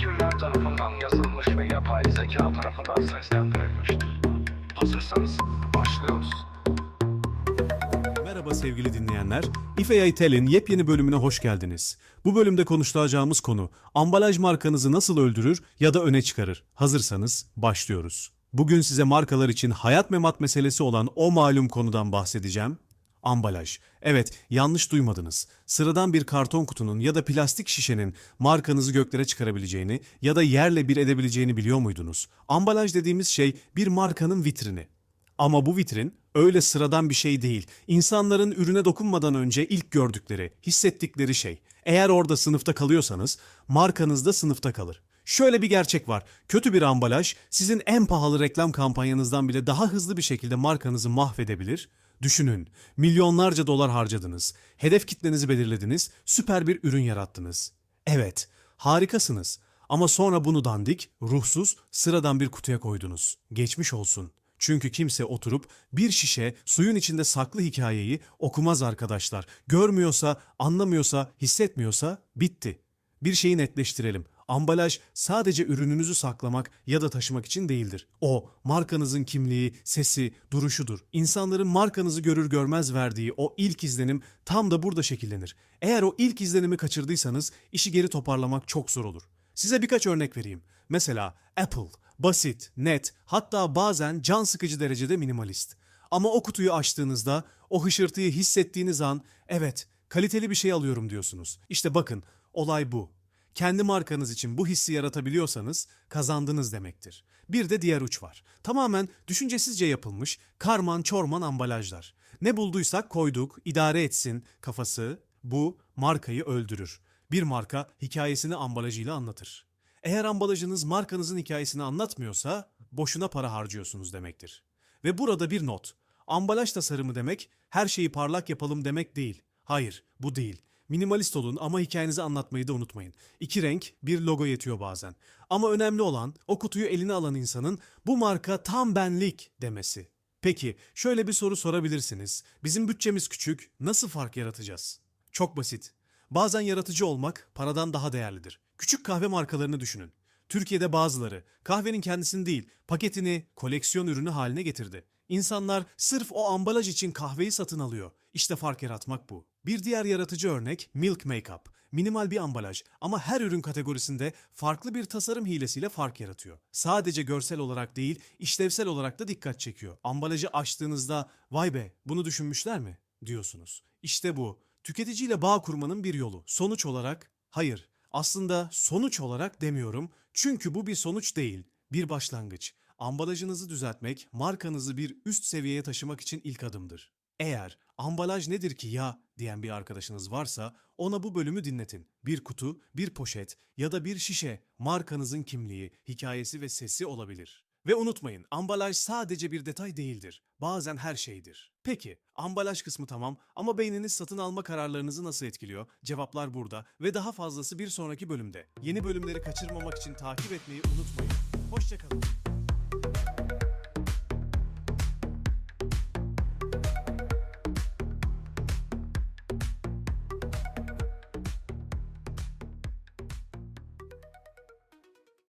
Kimler tarafından yazılmış ve yapay zeka tarafından seslendirilmiştir. Hazırsanız başlıyoruz. Merhaba sevgili dinleyenler. İFEA Tel'in yepyeni bölümüne hoş geldiniz. Bu bölümde konuşacağımız konu ambalaj markanızı nasıl öldürür ya da öne çıkarır. Hazırsanız başlıyoruz. Bugün size markalar için hayat memat meselesi olan o malum konudan bahsedeceğim. Ambalaj. Evet, yanlış duymadınız. Sıradan bir karton kutunun ya da plastik şişenin markanızı göklere çıkarabileceğini ya da yerle bir edebileceğini biliyor muydunuz? Ambalaj dediğimiz şey bir markanın vitrini. Ama bu vitrin öyle sıradan bir şey değil. İnsanların ürüne dokunmadan önce ilk gördükleri, hissettikleri şey. Eğer orada sınıfta kalıyorsanız markanız da sınıfta kalır. Şöyle bir gerçek var. Kötü bir ambalaj sizin en pahalı reklam kampanyanızdan bile daha hızlı bir şekilde markanızı mahvedebilir. Düşünün, milyonlarca dolar harcadınız, hedef kitlenizi belirlediniz, süper bir ürün yarattınız. Evet, harikasınız. Ama sonra bunu dandik, ruhsuz, sıradan bir kutuya koydunuz. Geçmiş olsun. Çünkü kimse oturup bir şişe suyun içinde saklı hikayeyi okumaz arkadaşlar. Görmüyorsa, anlamıyorsa, hissetmiyorsa bitti. Bir şeyi netleştirelim. Ambalaj sadece ürününüzü saklamak ya da taşımak için değildir. O, markanızın kimliği, sesi, duruşudur. İnsanların markanızı görür görmez verdiği o ilk izlenim tam da burada şekillenir. Eğer o ilk izlenimi kaçırdıysanız işi geri toparlamak çok zor olur. Size birkaç örnek vereyim. Mesela Apple, basit, net, hatta bazen can sıkıcı derecede minimalist. Ama o kutuyu açtığınızda o hışırtıyı hissettiğiniz an evet kaliteli bir şey alıyorum diyorsunuz. İşte bakın olay bu. Kendi markanız için bu hissi yaratabiliyorsanız kazandınız demektir. Bir de diğer uç var. Tamamen düşüncesizce yapılmış karman çorman ambalajlar. Ne bulduysak koyduk, idare etsin kafası bu markayı öldürür. Bir marka hikayesini ambalajıyla anlatır. Eğer ambalajınız markanızın hikayesini anlatmıyorsa boşuna para harcıyorsunuz demektir. Ve burada bir not. Ambalaj tasarımı demek her şeyi parlak yapalım demek değil. Hayır, bu değil. Minimalist olun ama hikayenizi anlatmayı da unutmayın. İki renk, bir logo yetiyor bazen. Ama önemli olan o kutuyu eline alan insanın bu marka tam benlik demesi. Peki, şöyle bir soru sorabilirsiniz. Bizim bütçemiz küçük, nasıl fark yaratacağız? Çok basit. Bazen yaratıcı olmak paradan daha değerlidir. Küçük kahve markalarını düşünün. Türkiye'de bazıları kahvenin kendisini değil, paketini koleksiyon ürünü haline getirdi. İnsanlar sırf o ambalaj için kahveyi satın alıyor. İşte fark yaratmak bu. Bir diğer yaratıcı örnek Milk Makeup. Minimal bir ambalaj ama her ürün kategorisinde farklı bir tasarım hilesiyle fark yaratıyor. Sadece görsel olarak değil, işlevsel olarak da dikkat çekiyor. Ambalajı açtığınızda vay be bunu düşünmüşler mi diyorsunuz. İşte bu. Tüketiciyle bağ kurmanın bir yolu. Sonuç olarak hayır. Aslında sonuç olarak demiyorum. Çünkü bu bir sonuç değil, bir başlangıç. Ambalajınızı düzeltmek, markanızı bir üst seviyeye taşımak için ilk adımdır. Eğer ambalaj nedir ki ya diyen bir arkadaşınız varsa ona bu bölümü dinletin. Bir kutu, bir poşet ya da bir şişe markanızın kimliği, hikayesi ve sesi olabilir. Ve unutmayın, ambalaj sadece bir detay değildir. Bazen her şeydir. Peki, ambalaj kısmı tamam ama beyniniz satın alma kararlarınızı nasıl etkiliyor? Cevaplar burada ve daha fazlası bir sonraki bölümde. Yeni bölümleri kaçırmamak için takip etmeyi unutmayın. Hoşçakalın.